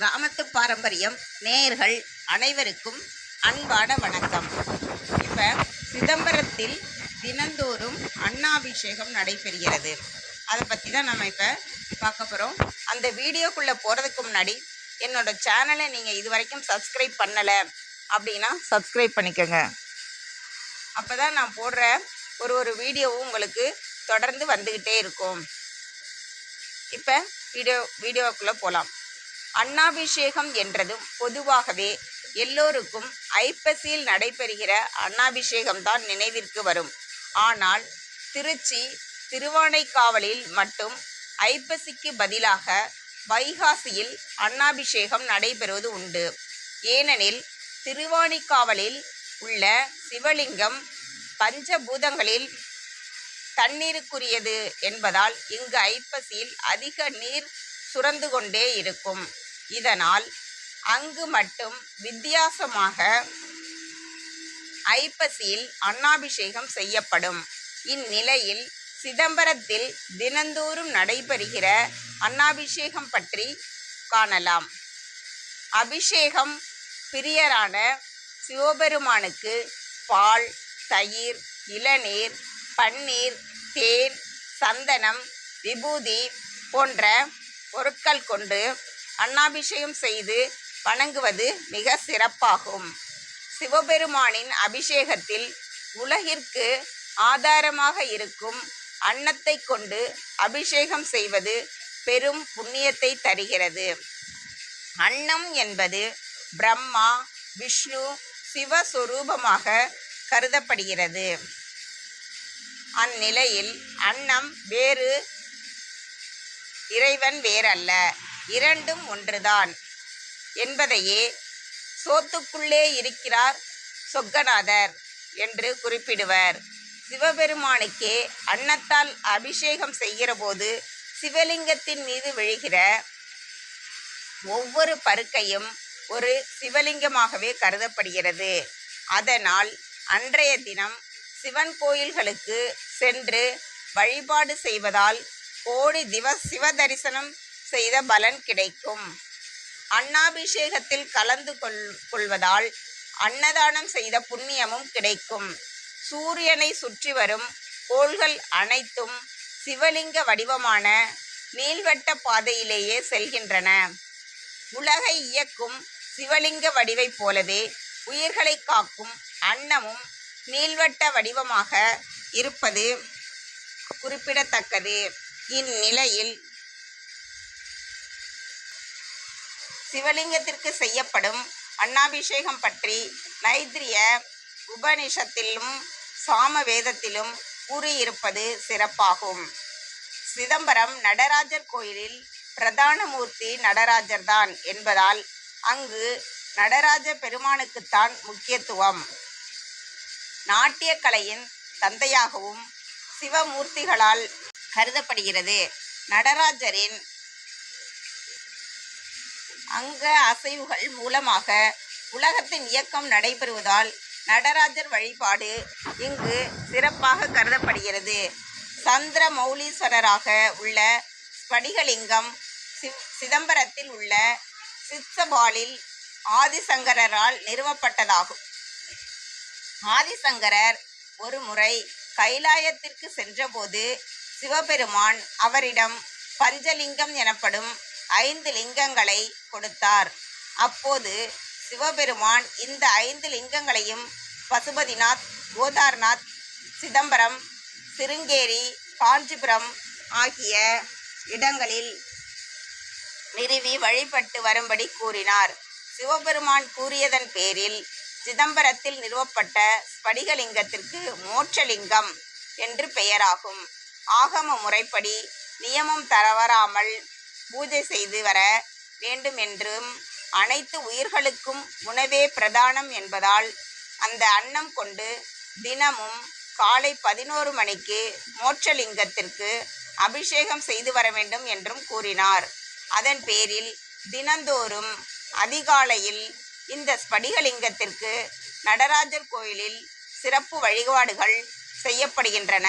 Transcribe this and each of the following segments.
கிராமத்து பாரம்பரியம் நேயர்கள் அனைவருக்கும் அன்பான வணக்கம். இப்போ சிதம்பரத்தில் தினந்தோறும் அன்னாபிஷேகம் நடைபெறுகிறது. அதை பற்றி தான் நம்ம இப்போ பார்க்க போகிறோம் அந்த வீடியோக்குள்ளே போகிறதுக்கு முன்னாடி என்னோட சேனலை நீங்கள் இது வரைக்கும் சப்ஸ்கிரைப் பண்ணலை அப்படின்னா சப்ஸ்கிரைப் பண்ணிக்கோங்க. அப்போ தான் நான் போடுற ஒரு ஒரு வீடியோவும் உங்களுக்கு தொடர்ந்து வந்துக்கிட்டே இருக்கும். இப்போ வீடியோ வீடியோக்குள்ளே போகலாம் அன்னாபிஷேகம் என்றதும் பொதுவாகவே எல்லோருக்கும் ஐப்பசியில் நடைபெறுகிற அன்னாபிஷேகம்தான் நினைவிற்கு வரும். ஆனால் திருச்சி திருவானைக்காவலில் மட்டும் ஐப்பசிக்கு பதிலாக வைகாசியில் அன்னாபிஷேகம் நடைபெறுவது உண்டு. ஏனெனில் திருவானைக்காவலில் உள்ள சிவலிங்கம் பஞ்சபூதங்களில் தண்ணீருக்குரியது என்பதால் இங்கு ஐப்பசியில் அதிக நீர் சுரந்து கொண்டே இருக்கும். இதனால் அங்கு மட்டும் வித்தியாசமாக ஐப்பசியில் அன்னாபிஷேகம் செய்யப்படும். இந்நிலையில் சிதம்பரத்தில் தினந்தோறும் நடைபெறுகிற அன்னாபிஷேகம் பற்றி காணலாம். அபிஷேகம் பிரியரான சிவபெருமானுக்கு பால் தயிர் இளநீர் பன்னீர் தேன் சந்தனம் விபூதி போன்ற பொருட்கள் கொண்டு அன்னாபிஷேகம் செய்து வணங்குவது மிக சிறப்பாகும். சிவபெருமானின் அபிஷேகத்தில் உலகிற்கு ஆதாரமாக இருக்கும் அன்னத்தை கொண்டு அபிஷேகம் செய்வது பெரும் புண்ணியத்தை தருகிறது. அன்னம் என்பது பிரம்மா விஷ்ணு சிவஸ்வரூபமாக கருதப்படுகிறது. அந்நிலையில் அன்னம் வேறு இறைவன் வேறல்ல. இரண்டும் ஒன்றுதான் என்பதையே சோத்துக்குள்ளே இருக்கிறார் சொக்கநாதர் என்று குறிப்பிடுவர். சிவபெருமானுக்கே அன்னத்தால் அபிஷேகம் செய்கிறபோது சிவலிங்கத்தின் மீது விழுகிற ஒவ்வொரு பருக்கையும் ஒரு சிவலிங்கமாகவே கருதப்படுகிறது. அதனால் அன்றைய தினம் சிவன் கோயில்களுக்கு சென்று வழிபாடு செய்வதால் கோடி திவ சிவ தரிசனம் செய்த பலன் கிடைக்கும். அன்னாபிஷேகத்தில் கலந்து கொள் கொள்வதால் அன்னதானம் செய்த புண்ணியமும் கிடைக்கும். சூரியனை சுற்றி வரும் கோள்கள் அனைத்தும் சிவலிங்க வடிவமான நீள்வட்ட பாதையிலேயே செல்கின்றன. உலகை இயக்கும் சிவலிங்க வடிவைப் போலவே உயிர்களை காக்கும் அன்னமும் நீள்வட்ட வடிவமாக இருப்பது குறிப்பிடத்தக்கது. இந்நிலையில் சிவலிங்கத்திற்கு செய்யப்படும் அன்னாபிஷேகம் பற்றி நைத்திரிய உபனிஷத்திலும் சாம வேதத்திலும் கூறியிருப்பது சிறப்பாகும். சிதம்பரம் நடராஜர் கோயிலில் பிரதான மூர்த்தி நடராஜர் தான் என்பதால் அங்கு நடராஜ பெருமானுக்குத்தான் முக்கியத்துவம். நாட்டியக்கலையின் தந்தையாகவும் சிவமூர்த்திகளால் கருதப்படுகிறது. நடராஜரின் அங்க அசைவுகள் மூலமாக உலகத்தின் இயக்கம் நடைபெறுவதால் நடராஜர் வழிபாடு இங்கு சிறப்பாக கருதப்படுகிறது. சந்திர மௌலீஸ்வரராக உள்ள ஸ்படிகலிங்கம் சிதம்பரத்தில் உள்ள சித்சபாலில் ஆதிசங்கரால் நிறுவப்பட்டதாகும் ஆதிசங்கரர் ஒரு முறை கைலாயத்திற்கு சென்றபோது சிவபெருமான் அவரிடம் பஞ்சலிங்கம் எனப்படும் ஐந்து லிங்கங்களை கொடுத்தார். அப்போது சிவபெருமான் இந்த ஐந்து லிங்கங்களையும் பசுபதிநாத் கோதார்நாத் சிதம்பரம் சிருங்கேரி காஞ்சிபுரம் ஆகிய இடங்களில் நிறுவி வழிபட்டு வரும்படி கூறினார். சிவபெருமான் கூறியதன் பேரில் சிதம்பரத்தில் நிறுவப்பட்ட ஸ்படிகலிங்கத்திற்கு மோட்சலிங்கம் என்று பெயராகும். ஆகம முறைப்படி நியமம் தவறாமல் பூஜை செய்து வர வேண்டும் என்றும் அனைத்து உயிர்களுக்கும் உணவே பிரதானம் என்பதால் அந்த அன்னம் கொண்டு தினமும் காலை பதினோரு மணிக்கு மோட்சலிங்கத்திற்கு அபிஷேகம் செய்து வர வேண்டும் என்றும் கூறினார். அதன் பேரில் தினந்தோறும் அதிகாலையில் இந்த ஸ்படிகலிங்கத்திற்கு நடராஜர் கோயிலில் சிறப்பு வழிபாடுகள் செய்யப்படுகின்றன.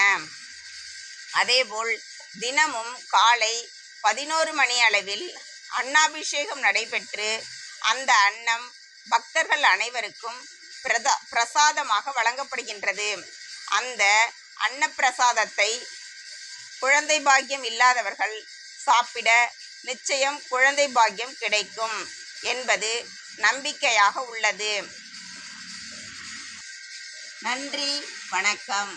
அதேபோல் தினமும் காலை பதினோரு மணி அளவில் அன்னாபிஷேகம் நடைபெற்று அந்த அன்னம் பக்தர்கள் அனைவருக்கும் பிரதா பிரசாதமாக வழங்கப்படுகின்றது. அந்த அன்னப்பிரசாதத்தை குழந்தை பாக்கியம் இல்லாதவர்கள் சாப்பிட நிச்சயம் குழந்தை பாக்கியம் கிடைக்கும் என்பது நம்பிக்கையாக உள்ளது. நன்றி வணக்கம்.